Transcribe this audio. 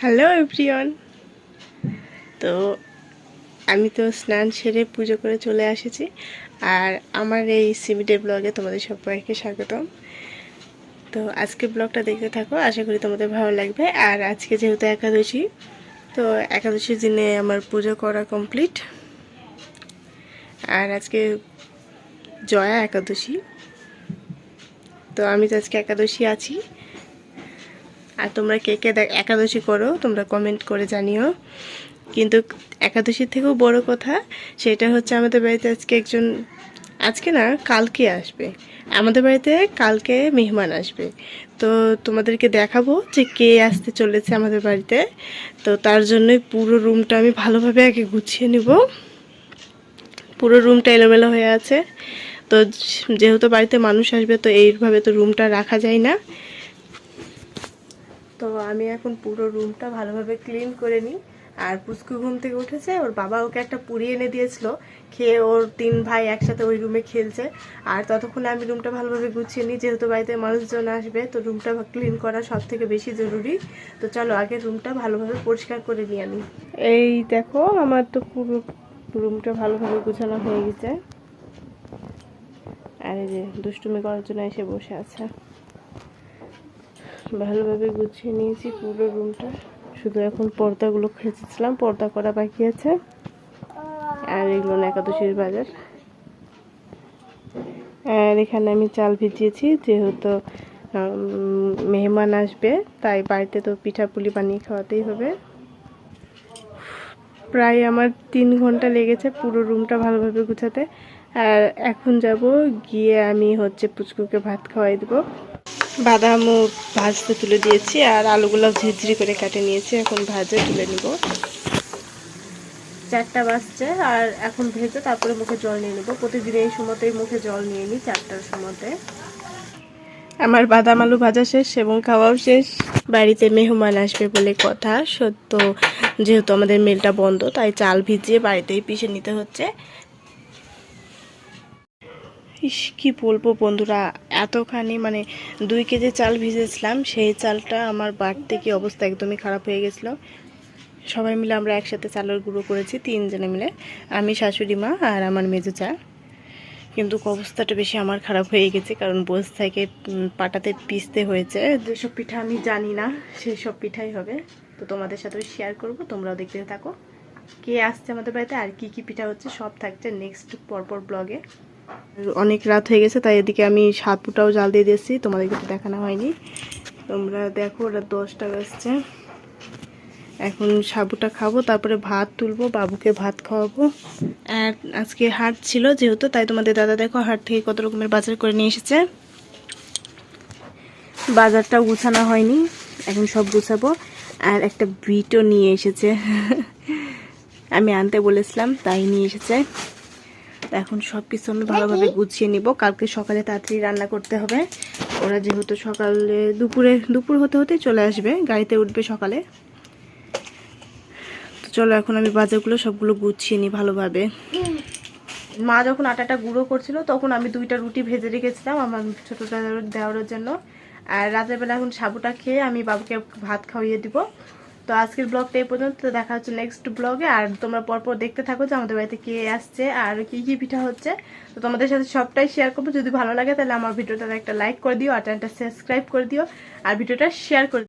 Hello everyone. তো আমি তো স্নান সেরে পুজো করে চলে এসেছি আর আমার এই সিমিডে ব্লগে তোমাদের সবাইকে স্বাগতম। তো আজকে ব্লগটা দেখতে থাকো, আশা করি তোমাদের ভালো লাগবে। আর আজকে যেহেতু একাদশী, তো একাদশীর দিনে আমার পুজো করা কমপ্লিট। আর আজকে জয়া একাদশী। তো আমি তো আজকে একাদশী আছি। আর তোমরা কে কে দেখ একাদশী করো, তোমরা কমেন্ট করে জানিও। কিন্তু একাদশীর থেকেও বড় কথা, সেটা হচ্ছে আমাদের বাড়িতে আজকে একজন, আজকে না, কালকে আসবে। আমাদের বাড়িতে কালকে মেহমান আসবে। তো তোমাদেরকে দেখাবো যে কে আসতে চলেছে আমাদের বাড়িতে। তো তার জন্যই পুরো রুমটা আমি ভালোভাবে আগে গুছিয়ে নিব। পুরো রুমটা এলোমেলো হয়ে আছে। তো যেহেতু বাড়িতে মানুষ আসবে, তো এইভাবে তো রুমটা রাখা যায় না। তো আমি এখন পুরো রুমটা ভালোভাবে ক্লিন করে নিই। আর পুচকু ঘুম থেকে উঠেছে, ওর বাবা ওকে একটা পুরি এনে দিয়েছিল, খেয়ে ওর তিন ভাই একসাথে ওই রুমে খেলছে। আর ততক্ষণে আমি রুমটা ভালোভাবে গুছিয়ে নিই, যেহেতু বাড়িতে মানুষজন আসবে, তো রুমটা ক্লিন করা সব থেকে বেশি জরুরি। তো চলো আগে রুমটা ভালোভাবে পরিষ্কার করে নিয়ে আনি এই দেখো, আমার তো পুরো রুমটা ভালোভাবে গুছানো হয়ে গেছে। আর এই যে দুষ্টুমি করার জন্য এসে বসে আছে। ভালোভাবে গুছিয়ে নিয়েছি পুরো রুমটা। শুধু এখন পর্দাগুলো খেঁচেছিলাম, পর্দা করা বাকি আছে। আর এগুলো একাদশীর বাজার। আর এখানে আমি চাল ভিজিয়েছি, যেহেতু মেহমান আসবে, তাই বাড়িতে তো পিঠাপুলি বানিয়ে খাওয়াতেই হবে। প্রায় আমার তিন ঘণ্টা লেগেছে পুরো রুমটা ভালোভাবে গুছাতে। আর এখন যাব গিয়ে আমি হচ্ছে পুচকুকে ভাত খাওয়াই দেবো। বাদামও ভাজতে তুলে দিয়েছি আর আলুগুলো ঝিরঝিরি করে কাটে নিয়েছি। এখন ভাজে তুলে নিব। চারটা বাজছে আর এখন ভেজে তারপরে মুখে জল নিয়ে নেব। প্রতিদিন এই সময়তেই মুখে জল নিয়ে নিই চারটার সময়তে। আমার বাদাম আলু ভাজা শেষ এবং খাওয়াও শেষ। বাড়িতে মেহমান আসবে বলে কথা, সত্য। যেহেতু আমাদের মেলটা বন্ধ, তাই চাল ভিজিয়ে বাড়িতেই পিষে নিতে হচ্ছে। ইস, কি বলব বন্ধুরা, এতখানি মানে দুই কেজি চাল ভিজেছিলাম, সেই চালটা আমার বাড়তে কি অবস্থা একদমই খারাপ হয়ে গেছিল। সবাই মিলে আমরা একসাথে চালের গুঁড়ো করেছি, তিনজনে মিলে, আমি, শাশুড়ি মা আর আমার মেজো চা। কিন্তু অবস্থাটা বেশি আমার খারাপ হয়ে গেছে, কারণ বোঝ থেকে পাটাতে পিসতে হয়েছে। যেসব পিঠা আমি জানি না, সেই সব পিঠাই হবে। তো তোমাদের সাথে শেয়ার করব, তোমরাও দেখতে থাকো। কে আসছে আমাদের বাড়িতে আর কি কি পিঠা হচ্ছে, সব থাকছে নেক্সট পরপর ব্লগে অনেক রাত হয়ে গেছে, তাই এদিকে আমি সাপুটাও জাল দিয়ে দিয়েছি, তোমাদেরকে তো দেখানো হয়নি। তোমরা দেখো, ওরা দশটা বাজছে। এখন সাবুটা খাব, তারপরে ভাত তুলবো, বাবুকে ভাত খাওয়াবো। আর আজকে হাট ছিল যেহেতু, তাই তোমাদের দাদা দেখো হাট থেকে কত রকমের বাজার করে নিয়ে এসেছে। বাজারটাও গুছানো হয়নি, এখন সব গুছাবো। আর একটা বিটও নিয়ে এসেছে। আমি আনতে বলেছিলাম, তাই নিয়ে এসেছে। এখন সব কিছু আমি ভালোভাবে গুছিয়ে নিব। কালকে সকালে তাড়াতাড়ি রান্না করতে হবে। ওরা যেহেতু সকালে দুপুরে, দুপুর হতে হতেই চলে আসবে, গাড়িতে উঠবে সকালে। তো চলো এখন আমি বাজারগুলো সবগুলো গুছিয়ে নিই ভালোভাবে। মা যখন আটাটা গুঁড়ো করছিল, তখন আমি দুইটা রুটি ভেজে রেখেছিলাম আমার ছোটো দেওয়ার জন্য। আর রাতের বেলা এখন সাবুটা খেয়ে আমি বাবুকে ভাত খাওয়িয়ে দিব। তো আজকের ব্লগটা এই পর্যন্ত। দেখা হচ্ছে নেক্সট ব্লগে। আর তোমরা পরপর দেখতে থাকো যে আমাদের বাড়িতে কে আসছে আর কি কি পিঠা হচ্ছে। তো তোমাদের সাথে সবটাই শেয়ার করব। যদি ভালো লাগে তাহলে আমার ভিডিওটা একটা লাইক করে দিও আর চ্যানেলটা সাবস্ক্রাইব করে দিও। আর ভিডিওটা শেয়ার করে